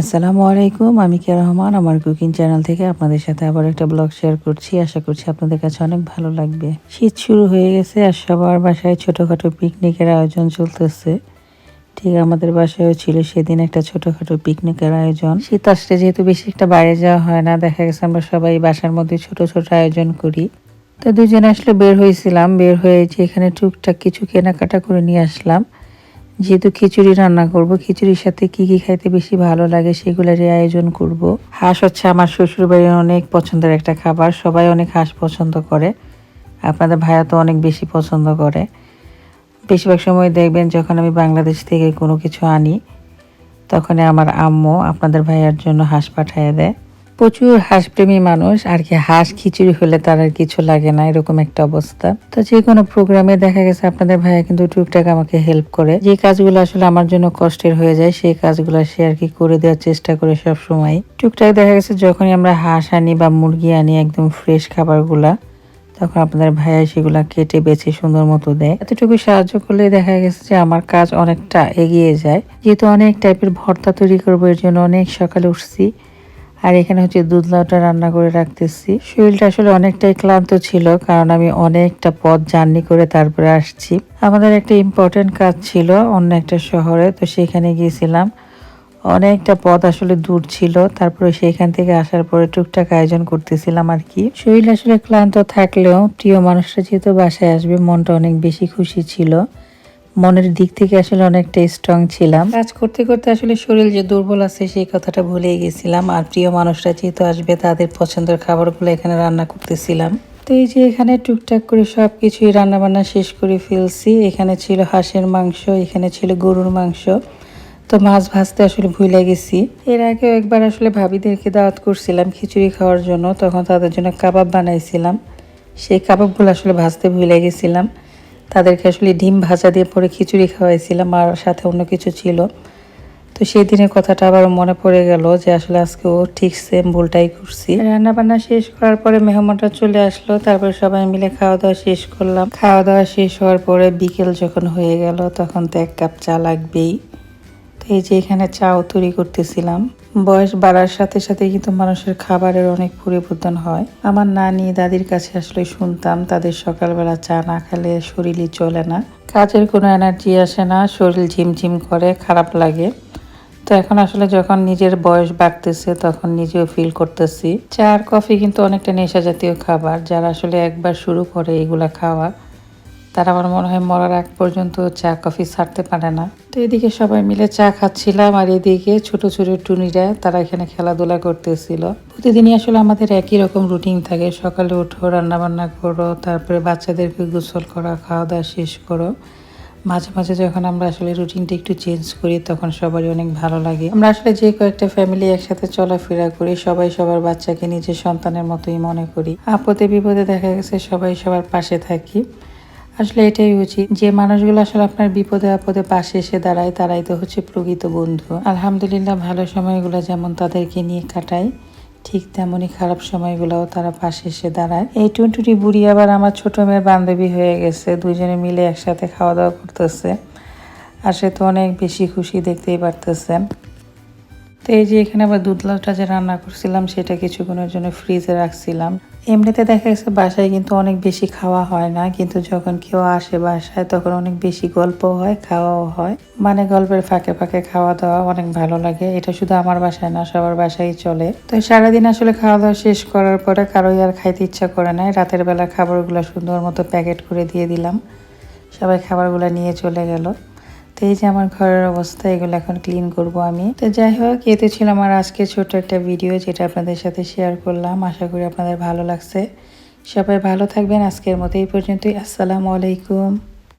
আসসালামু আলাইকুম, আমি কে রহমান, আমার কুকিং চ্যানেল থেকে আপনাদের সাথে আবার একটা ব্লগ শেয়ার করছি। আশা করছি আপনাদের কাছে অনেক ভালো লাগবে। শীত শুরু হয়ে গেছে আর সবার বাসায় ছোটোখাটো পিকনিকের আয়োজন চলতেছে। ঠিক আমাদের বাসায়ও ছিল সেদিন একটা ছোটোখাটো পিকনিকের আয়োজন। শীত আসলে যেহেতু বেশি একটা বাইরে যাওয়া হয় না, দেখা গেছে আমরা সবাই বাসার মধ্যে ছোট ছোট আয়োজন করি। তো দুজনে আসলে বের হয়েছিলাম, বের হয়ে এখানে টুকটাক কিছু কেনাকাটা করে নিয়ে আসলাম। যেহেতু খিচুড়ি রান্না করব, খিচুড়ির সাথে কি কি খাইতে বেশি ভালো লাগে সেগুলোরই আয়োজন করব। হাঁস হচ্ছে আমার শ্বশুর বাড়ির অনেক পছন্দের একটা খাবার, সবাই অনেক হাঁস পছন্দ করে। আপনাদের ভাইয়া তো অনেক বেশি পছন্দ করে। বেশিরভাগ সময় দেখবেন যখন আমি বাংলাদেশ থেকে কোনো কিছু আনি তখন আমার আম্মু আপনাদের ভাইয়ার জন্য হাঁস পাঠিয়ে দেয়। প্রচুর হাঁসপ্রেমী মানুষ, আর কি হাঁস খিচুড়ি হলে তার আর কিছু লাগে না, এরকম একটা অবস্থা। তো যে কোনো প্রোগ্রামে দেখা গেছে আপনাদের ভাইয়া কিন্তু টুকটাক আমাকে হেল্প করে। যে কাজগুলো আসলে আমার জন্য কষ্টের হয়ে যায়, সেই কাজগুলো সে আর কি করে দেওয়ার চেষ্টা করে সব সময় টুকটাক দেখা গেছে যখনই আমরা হাঁস আনি বা মুরগি আনি একদম ফ্রেশ খাবারগুলা, তখন আপনাদের ভাইয়া সেগুলা কেটে বেছে সুন্দর মতো দেয়। এতটুকু সাহায্য করলে দেখা গেছে যে আমার কাজ অনেকটা এগিয়ে যায়। যেহেতু অনেক টাইপের ভর্তা তৈরি করব, এর জন্য অনেক সকালে উঠছি। আর এখানে হচ্ছে দুধ লাউটা রান্না করে রাখতেছি। শরীরটা আসলে অনেকটাই ক্লান্ত ছিল, কারণ আমি অনেকটা পথ জার্নি করে তারপরে আসছি। আমাদের একটা ইম্পর্টেন্ট কাজ ছিল অন্য একটা শহরে, তো সেখানে গিয়েছিলাম। অনেকটা পথ আসলে দূর ছিল, তারপরে সেখান থেকে আসার পরে টুকটাক আয়োজন করতেছিলাম আর কি। শরীর আসলে ক্লান্ত থাকলেও প্রিয় মানুষরা যেহেতু বাসায় আসবে, মনটা অনেক বেশি খুশি ছিল। মনের দিক থেকে আসলে অনেকটা স্ট্রং ছিলাম। কাজ করতে করতে আসলে শরীর যে দুর্বল আছে সেই কথাটা ভুলেই গেছিলাম। আর প্রিয় মানুষরা যেহেতু আসবে, তাদের পছন্দের খাবারগুলো এখানে রান্না করতেছিলাম। তো এই যে এখানে টুকটাক করে সব কিছুই রান্না বান্না শেষ করে ফেলছি। এখানে ছিল হাঁসের মাংস, এখানে ছিল গরুর মাংস। তো মাছ ভাজতে আসলে ভুলে গেছি। এর আগেও একবার আসলে ভাবিদেরকে দাওয়াত করছিলাম খিচুড়ি খাওয়ার জন্য। তখন তাদের জন্য কাবাব বানাইছিলাম। সেই কাবাবগুলো আসলে ভাজতে ভুলে গেছিলাম। তাদেরকে আসলে ডিম ভাজা দিয়ে পরে খিচুড়ি খাওয়াইছিলাম আর সাথে অন্য কিছু ছিল। তো সেই দিনের কথাটা আবার মনে পড়ে গেল যে আসলে আজকে ও ঠিক সেম ভুলটাই করছি। রান্না বান্না শেষ করার পরে মেহমানটা চলে আসলো, তারপর সবাই মিলে খাওয়া দাওয়া শেষ করলাম। খাওয়া দাওয়া শেষ হওয়ার পরে বিকেল যখন হয়ে গেল, তখন তো এক কাপ চা লাগবেই। তো এই যে এখানে চাও তৈরি করতেছিলাম। বয়স বাড়ার সাথে সাথে কিন্তু মানুষের খাবারের অনেক পরিবর্তন হয়। আমার নানি, দাদির কাছে আসলে শুনতাম, তাদের সকালবেলা চা না খেলে শরীরই চলে না। কাজের কোনো এনার্জি আসে না, শরীর ঝিমঝিম করে, খারাপ লাগে। তো এখন আসলে যখন নিজের বয়স বাড়তেছে, তখন নিজেও ফিল করতেছি। চা আর কফি কিন্তু অনেকটা নেশা জাতীয় খাবার, যারা আসলে একবার শুরু করে এগুলা খাওয়া। তারা আমার মনে হয় মরার আগ পর্যন্ত চা, কফি ছাড়তে পারে না। তো এদিকে সবাই মিলে চা খাচ্ছিলাম আর এদিকে ছোট ছোট টুনিরা তারা এখানে খেলাধুলা করতেছিল। প্রতিদিনই আসলে আমাদের একই রকম রুটিন থাকে। সকালে উঠো রান্না বান্না করো, তারপরে বাচ্চাদেরকে গোসল করা খাওয়া দাওয়া শেষ করো। মাঝে মাঝে যখন আমরা আসলে রুটিনটা একটু চেঞ্জ করি, তখন সবারই অনেক ভালো লাগে। আমরা আসলে যে কয়েকটা ফ্যামিলি একসাথে চলাফেরা করি, সবাই সবার বাচ্চাকে নিজের সন্তানের মতোই মনে করি। আপদে বিপদে দেখা গেছে সবাই সবার পাশে থাকি। আসলে এটাই উচিত যে মানুষগুলো আসলে আপনার বিপদে আপদে পাশে এসে দাঁড়ায়, তারাই তো হচ্ছে প্রকৃত বন্ধু। আলহামদুলিল্লাহ ভালো সময়গুলো যেমন তাদেরকে নিয়ে কাটাই, ঠিক তেমনই খারাপ সময়গুলোও তারা পাশে এসে দাঁড়ায়। এই টুনটুটি বুড়ি আবার আমার ছোট মেয়ের বান্ধবী হয়ে গেছে দুজনে মিলে একসাথে খাওয়া দাওয়া করতেছে। আর সে তো অনেক বেশি খুশি দেখতেই পারতেছেন তো এই যে এখানে আবার দুধলাটা যে রান্না করছিলাম, সেটা কিছুক্ষণের জন্য ফ্রিজে রাখছিলাম। এমনিতে দেখা গেছে বাসায় কিন্তু অনেক বেশি খাওয়া হয় না, কিন্তু যখন কেউ আসে বাসায় তখন অনেক বেশি গল্প হয়, খাওয়াও হয়। মানে গল্পের ফাঁকে ফাঁকে খাওয়া দাওয়া অনেক ভালো লাগে। এটা শুধু আমার বাসায় না, সবার বাসায় চলে। তো সারাদিন আসলে খাওয়া দাওয়া শেষ করার পরে কারোই আর খাইতে ইচ্ছা করে নাই। রাতের বেলা খাবারগুলো সুন্দর মতো প্যাকেট করে দিয়ে দিলাম। সবাই খাবারগুলো নিয়ে চলে গেল। তো এই যে আমার ঘরের অবস্থা, এগুলো এখন ক্লিন করব আমি। তো যাই হোক, এতে ছিল আমার আজকে ছোট একটা ভিডিও যেটা আপনাদের সাথে শেয়ার করলাম। আশা করি আপনাদের ভালো লাগছে। সবাই ভালো থাকবেন। আজকের মতো এই পর্যন্তই। আসসালামু আলাইকুম।